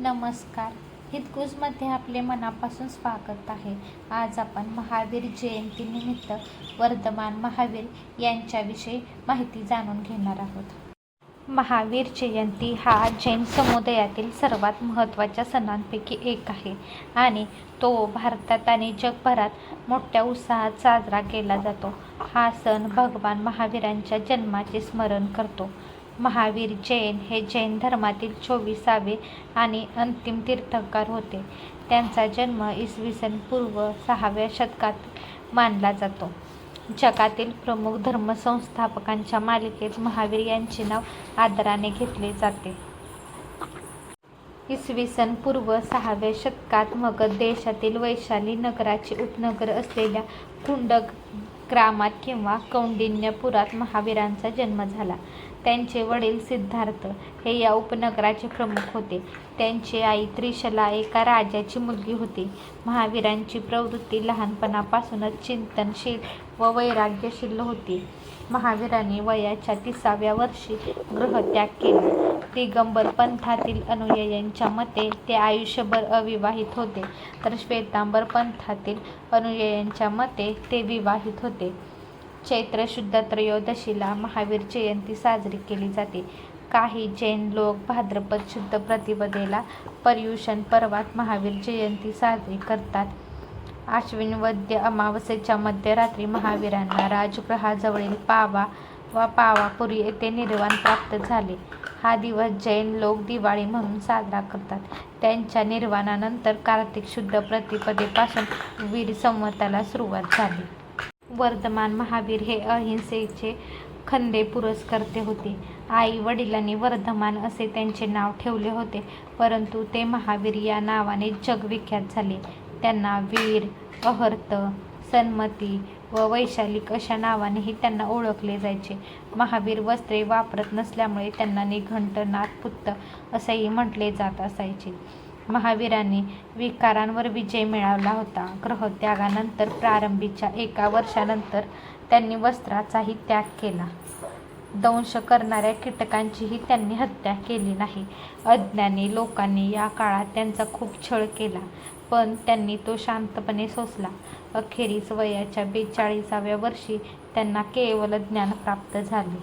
नमस्कार. हितगुजमध्ये आपले मनापासून स्वागत आहे. आज आपण महावीर जयंतीनिमित्त वर्धमान महावीर यांच्याविषयी माहिती जाणून घेणार आहोत. महावीर जयंती हा जैन समुदायातील सर्वात महत्त्वाच्या सणांपैकी एक आहे आणि तो भारतात आणि जगभरात मोठ्या उत्साहात साजरा केला जातो. हा सण भगवान महावीरांच्या जन्माचे स्मरण करतो. महावीर जैन हे जैन धर्मातील चोवीसावे आणि अंतिम तीर्थंकर होते. त्यांचा जन्म इसवी सन पूर्व सहाव्या शतकात मानला जातो. जगातील प्रमुख धर्मसंस्थापकांच्या मालिकेत महावीर यांचे नाव आदराने घेतले जाते. इसवी सन पूर्व सहाव्या शतकात मगध देशातील वैशाली नगराचे उपनगर असलेल्या कुंडक ग्रामात किंवा कौंडिन्यपुरात महावीरांचा जन्म झाला. त्यांचे वडील सिद्धार्थ हे या उपनगराचे प्रमुख होते. त्यांची आई त्रिशला एका राजाची मुलगी होती. महावीरांची प्रवृत्ती लहानपणापासूनच चिंतनशील व वैराग्यशील होती. महावीरांनी वयाच्या तिसाव्या वर्षी गृहत्याग केला. दिगंबर पंथातील अनुयायांच्या मते ते आयुष्यभर अविवाहित होते. तर श्वेतांबर पंथातील अनुयायांच्या मते ते विवाहित होते. चैत्र शुद्ध त्रयोदशीला महावीर जयंती साजरी केली जाते. काही जैन लोक भाद्रपद शुद्ध प्रतिपदेला पर्युषण पर्वात महावीर जयंती साजरी करतात. आश्विन वद्य अमावस्येच्या मध्यरात्री महावीरांना राजगृहाजवळील पावा वा पावापुरी येथे निर्वाण प्राप्त झाले. हा दिवस जैन लोक दिवाळी म्हणून साजरा करतात. त्यांच्या निर्वाणानंतर कार्तिक शुद्ध प्रतिपदेपासून वीर संवताला सुरुवात झाली. वर्धमान महावीर हे अहिंसेचे खंदे पुरस्कर्ते होते. आई वडिलांनी वर्धमान असे त्यांचे नाव ठेवले होते परंतु ते महावीर या नावाने जगविख्यात झाले. त्यांना वीर अहर्त सन्मती व वैशालिक अशा नावानेही त्यांना ओळखले जायचे. महावीर वस्त्रे वापरत नसल्यामुळे त्यांना निघंट नाथपुत्त असेही म्हटले जात असायचे. महावीरांनी विकारांवर विजय मिळवला होता. ग्रहत्यागानंतर प्रारंभीच्या एका वर्षानंतर त्यांनी वस्त्राचाही त्याग केला. दंश करणाऱ्या कीटकांचीही त्यांनी हत्या केली नाही. अज्ञानी लोकांनी या काळात त्यांचा खूप छळ केला पण त्यांनी तो शांतपणे सोसला. अखेरीस वयाच्या बेचाळीसाव्या वर्षी त्यांना केवळ ज्ञान प्राप्त झाले.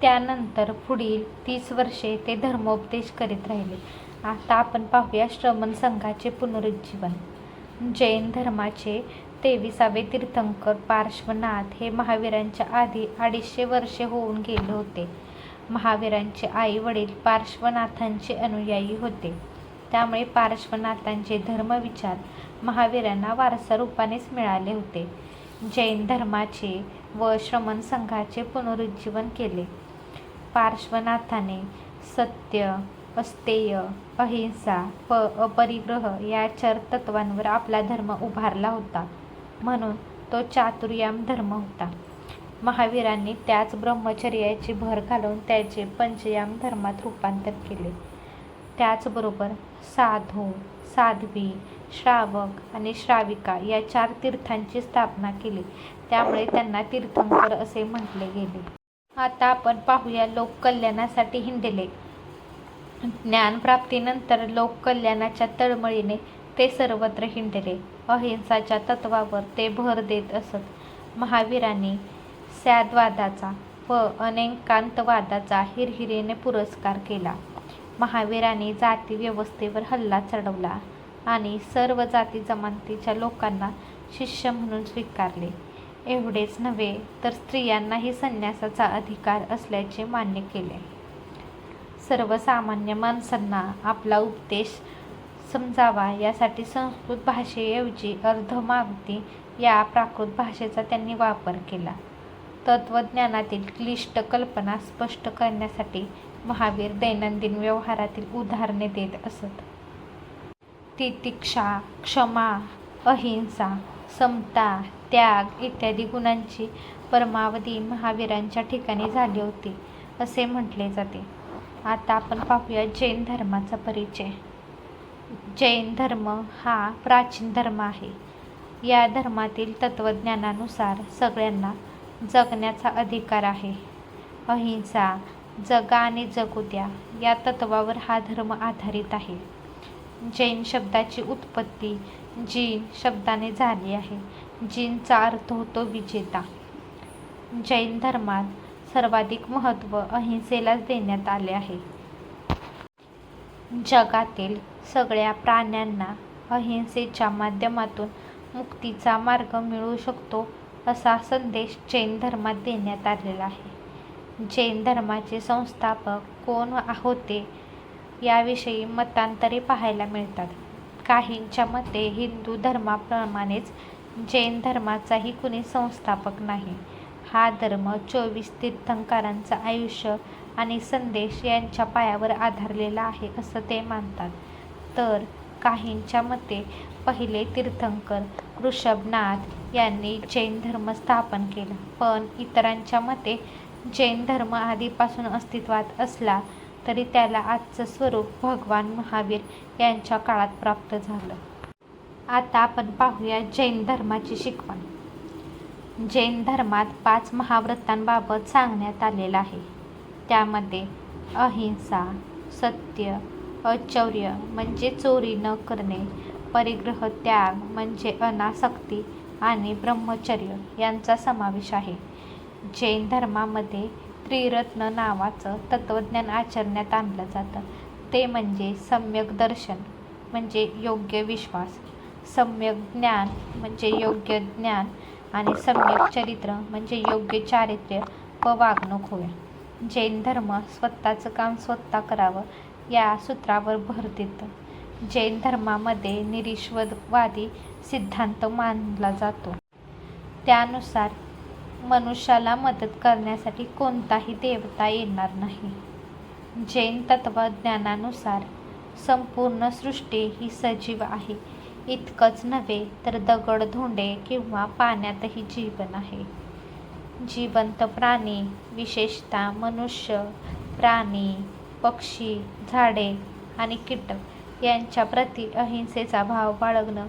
त्यानंतर पुढील तीस वर्षे ते धर्मोपदेश करीत राहिले. आता आपण पाहूया श्रमण संघाचे पुनरुज्जीवन. जैन धर्माचे तेविसावे तीर्थंकर पार्श्वनाथ हे महावीरांच्या आधी अडीचशे वर्षे होऊन गेले होते. महावीरांचे आई वडील पार्श्वनाथांचे अनुयायी होते. त्यामुळे पार्श्वनाथांचे धर्मविचार महावीरांना वारसा रूपानेच मिळाले होते. जैन धर्माचे व श्रमण संघाचे पुनरुज्जीवन केले. पार्श्वनाथाने सत्य अस्तेय अहिंसा प अपरिग्रह या चार तत्वांवर आपला धर्म उभारला होता. म्हणून तो चातुर्याम धर्म होता. महावीरांनी त्याच ब्रह्मचर्याची भर घालून त्याचे पंचयाम धर्मात रूपांतर केले. त्याचबरोबर साधू साध्वी श्रावक आणि श्राविका या चार तीर्थांची स्थापना केली. त्यामुळे त्यांना तीर्थंकर असे म्हटले गेले. आता आपण पाहूया लोककल्याणासाठी हिंडले. ज्ञानप्राप्तीनंतर लोककल्याणाच्या तळमळीने ते सर्वत्र हिंडले. अहिंसाच्या तत्वावर ते भर देत असत. महावीरांनी सॅद्वादाचा व अनेकांतवादाचा हिरहिरीने पुरस्कार केला. महावीरांनी जाती व्यवस्थेवर हल्ला चढवला आणि सर्व जाती जमातीच्या लोकांना शिष्य म्हणून स्वीकारले. एवढेच नव्हे तर स्त्रियांनाही संन्यासाचा अधिकार असल्याचे मान्य केले. सर्वसामान्य माणसांना आपला उपदेश समजावा. यासाठी संस्कृत भाषेऐवजी अर्धमागधी या प्राकृत भाषेचा त्यांनी वापर केला. तत्त्वज्ञानातील क्लिष्ट कल्पना स्पष्ट करण्यासाठी महावीर दैनंदिन व्यवहारातील उदाहरणे देत असत. तितिक्षा क्षमा अहिंसा समता त्याग इत्यादी गुणांची परमावधी महावीरांच्या ठिकाणी झाली होती असे म्हटले जाते. आता आपण पाहूया जैन धर्माचा परिचय. जैन धर्म हा प्राचीन धर्म आहे. या धर्मातील तत्त्वज्ञानानुसार सगळ्यांना जगण्याचा अधिकार आहे. अहिंसा जगा आणि जगू द्या या तत्वावर हा धर्म आधारित आहे. जैन शब्दाची उत्पत्ती जीन शब्दाने झाली आहे. जीनचा अर्थ होतो विजेता. जैन धर्मात सर्वाधिक महत्त्व अहिंसेलाच देण्यात आले आहे. जगातील सगळ्या प्राण्यांना अहिंसेच्या माध्यमातून मुक्तीचा मार्ग मिळू शकतो असा संदेश जैन धर्मात देण्यात आलेला आहे. जैन धर्माचे संस्थापक कोण होते याविषयी मतांतरे पाहायला मिळतात. काहींच्या मते हिंदू धर्माप्रमाणेच जैन धर्माचाही कुणी संस्थापक नाही. हा धर्म चोवीस तीर्थंकरांचं आयुष्य आणि संदेश यांच्या पायावर आधारलेला आहे असं ते मानतात. तर काहींच्या मते पहिले तीर्थंकर ऋषभनाथ यांनी जैन धर्म स्थापन केला. पण इतरांच्या मते जैन धर्म आधीपासून अस्तित्वात असला तरी त्याला आजचं स्वरूप भगवान महावीर यांच्या काळात प्राप्त झालं. आता आपण पाहूया जैन धर्माची शिकवण. जैन धर्मात पाच महाव्रतांबाबत सांगण्यात आलेलं आहे. त्यामध्ये अहिंसा सत्य अचौर्य म्हणजे चोरी न करणे परिग्रह त्याग म्हणजे अनासक्ती आणि ब्रह्मचर्य यांचा समावेश आहे. जैन धर्मामध्ये त्रिरत्न नावाचं तत्त्वज्ञान आचरण्यात आणलं जातं. ते म्हणजे सम्यक दर्शन म्हणजे योग्य विश्वास सम्यक ज्ञान म्हणजे योग्य ज्ञान आणि सम्यक चरित्र म्हणजे योग्य चारित्र्य व वागणूक होय. जैन धर्म स्वतःचं काम स्वतः करावं या सूत्रावर भर देतं. जैन धर्मामध्ये निरीश्वरवादी सिद्धांत मानला जातो. त्यानुसार मनुष्याला मदत करण्यासाठी कोणताही देवता येणार नाही. जैन तत्त्वज्ञानानुसार संपूर्ण सृष्टी ही सजीव आहे. इतकंच नव्हे तर दगड धोंडे किंवा पाण्यातही जीवन आहे. जिवंत प्राणी विशेषतः मनुष्य प्राणी पक्षी झाडे आणि कीटक यांच्या प्रति अहिंसेचा भाव बाळगणं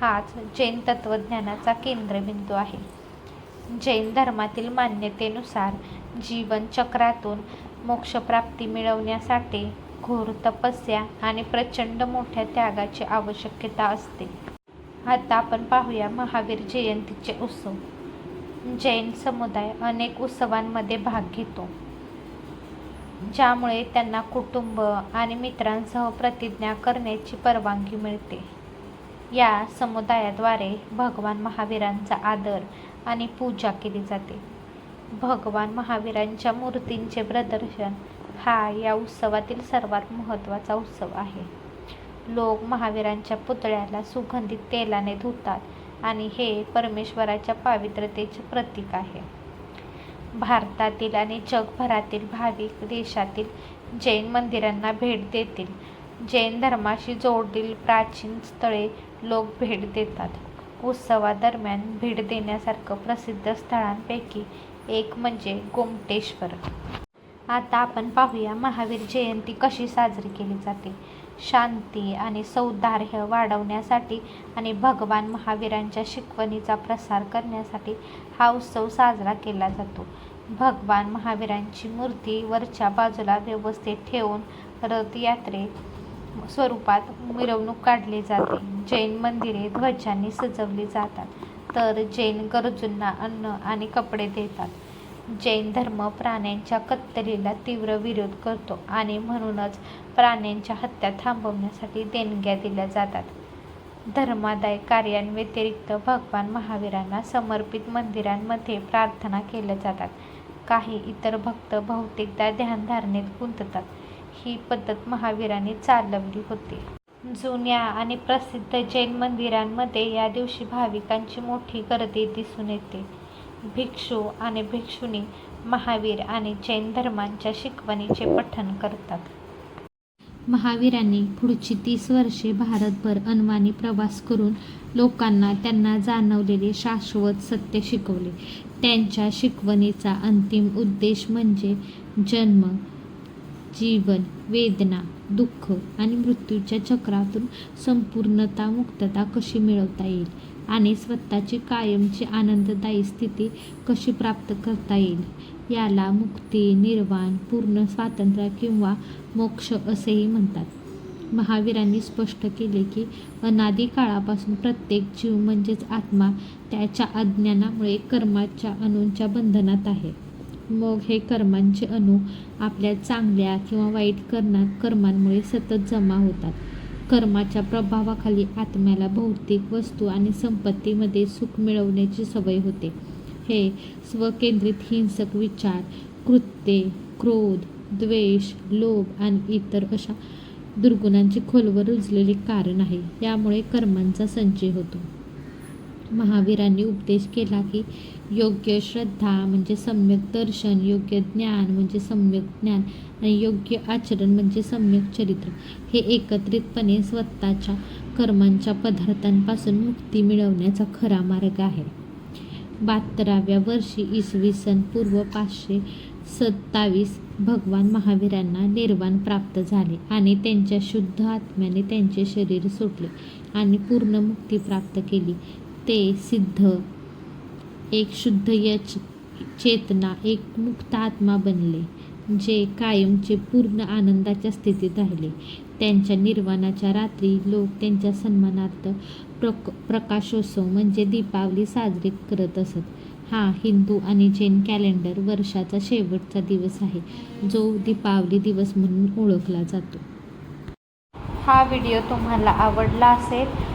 हाच जैन तत्त्वज्ञानाचा केंद्रबिंदू आहे. जैन धर्मातील मान्यतेनुसार जीवनचक्रातून मोक्षप्राप्ती मिळवण्यासाठी घोर तपस्या आणि प्रचंड मोठ्या त्यागाची आवश्यकता असते. आता आपण पाहूया महावीर जयंतीचे उत्सव. जैन समुदाय अनेक उत्सवांमध्ये भाग घेतो. ज्यामुळे त्यांना कुटुंब आणि मित्रांसह प्रतिज्ञा करण्याची परवानगी मिळते. या समुदायाद्वारे भगवान महावीरांचा आदर आणि पूजा केली जाते. भगवान महावीरांच्या मूर्तींचे प्रदर्शन हा या उत्सवातील सर्वात महत्त्वाचा उत्सव आहे. लोक महावीरांच्या पुतळ्याला सुगंधित तेलाने धुतात आणि हे परमेश्वराच्या पावित्रतेचे प्रतीक आहे. भारतातील आणि जगभरातील भाविक देशातील जैन मंदिरांना भेट देतील. जैन धर्माशी जोडील प्राचीन स्थळे लोक भेट देतात. उत्सवादरम्यान भेट देण्यासारखं प्रसिद्ध स्थळांपैकी एक म्हणजे गोमटेश्वर. आता आपण पाहूया महावीर जयंती कशी साजरी केली जाते. शांती आणि सौदार्य वाढवण्यासाठी आणि भगवान महावीरांच्या शिकवणीचा प्रसार करण्यासाठी हा उत्सव साजरा केला जातो. भगवान महावीरांची मूर्ती वरच्या बाजूला व्यवस्थित ठेवून रथयात्रे स्वरूपात मिरवणूक काढली जाते. जैन मंदिरे ध्वजांनी सजवली जातात. तर जैन गरजूंना अन्न आणि कपडे देतात. जैन धर्म प्राण्यांच्या कत्तलीला तीव्र विरोध करतो आणि म्हणूनच प्राण्यांच्या हत्या थांबवण्यासाठी देणग्या दिल्या जातात. धर्मादाय कार्यांव्यतिरिक्त भगवान महावीरांना समर्पित मंदिरांमध्ये प्रार्थना केल्या जातात. काही इतर भक्त बहुतेकदा ध्यानधारणेत गुंततात. ही पद्धत महावीरांनी चालवली होती. जुन्या आणि प्रसिद्ध जैन मंदिरांमध्ये या दिवशी भाविकांची मोठी गर्दी दिसून येते. भिक्षू आणि भिक्षुणी महावीर आणि जैन धर्मांच्या शिकवणीचे पठण करतात. महावीरांनी पुढची तीस वर्षे भारतभर अनवाणी प्रवास करून लोकांना त्यांना जाणवलेले शाश्वत सत्य शिकवले. त्यांच्या शिकवणीचा अंतिम उद्देश म्हणजे जन्म जीवन वेदना दुःख आणि मृत्यूच्या चक्रातून संपूर्णता मुक्तता कशी मिळवता येईल? आणि स्वतःची कायमची आनंददायी स्थिती कशी प्राप्त करता येईल? याला मुक्ती निर्वाण पूर्ण स्वातंत्र्य किंवा मोक्ष असेही म्हणतात. महावीरांनी स्पष्ट केले की अनादी काळापासून प्रत्येक जीव म्हणजेच आत्मा त्याच्या अज्ञानामुळे कर्माच्या अणूंच्या बंधनात आहे. मग हे कर्मांचे अणू आपल्या चांगल्या किंवा वाईट कर्ना कर्मांमुळे सतत जमा होतात. कर्माच्या प्रभावाखाली आत्म्याला भौतिक वस्तू आणि संपत्तीमध्ये सुख मिळवण्याची सवय होते. हे स्वकेंद्रित हिंसक विचार कृत्ये क्रोध द्वेष लोभ आणि इतर अशा दुर्गुणांची खोलवर रुजलेले कारण आहे. यामुळे कर्मांचा संचय होतो. महावीरांनी उपदेश केला की योग्य श्रद्धा म्हणजे सम्यक दर्शन योग्य ज्ञान म्हणजे सम्यक ज्ञान आणि योग्य आचरण म्हणजे सम्यक चरित्र हे एकत्रितपणे स्वतःच्या कर्मांच्या पदार्थांपासून मुक्ती मिळवण्याचा खरा मार्ग आहे. बहात्तराव्या वर्षी इसवी सन पूर्व पाचशे सत्तावीस भगवान महावीरांना निर्वाण प्राप्त झाले आणि त्यांच्या शुद्ध आत्म्याने त्यांचे शरीर सुटले आणि पूर्ण मुक्ती प्राप्त केली. ते सिद्ध. एक शुद्ध यच चेतना एक मुक्त आत्मा बनले जे कायमचे पूर्ण आनंदाच्या स्थितीत राहिले. त्यांच्या निर्वाणाच्या रात्री लोक त्यांच्या सन्मानार्थ प्रक प्रकाशोत्सव म्हणजे दीपावली साजरी करत असत. हा हिंदू आणि जैन कॅलेंडर वर्षाचा शेवटचा दिवस आहे जो दीपावली दिवस म्हणून ओळखला जातो. हा व्हिडिओ तुम्हाला आवडला असेल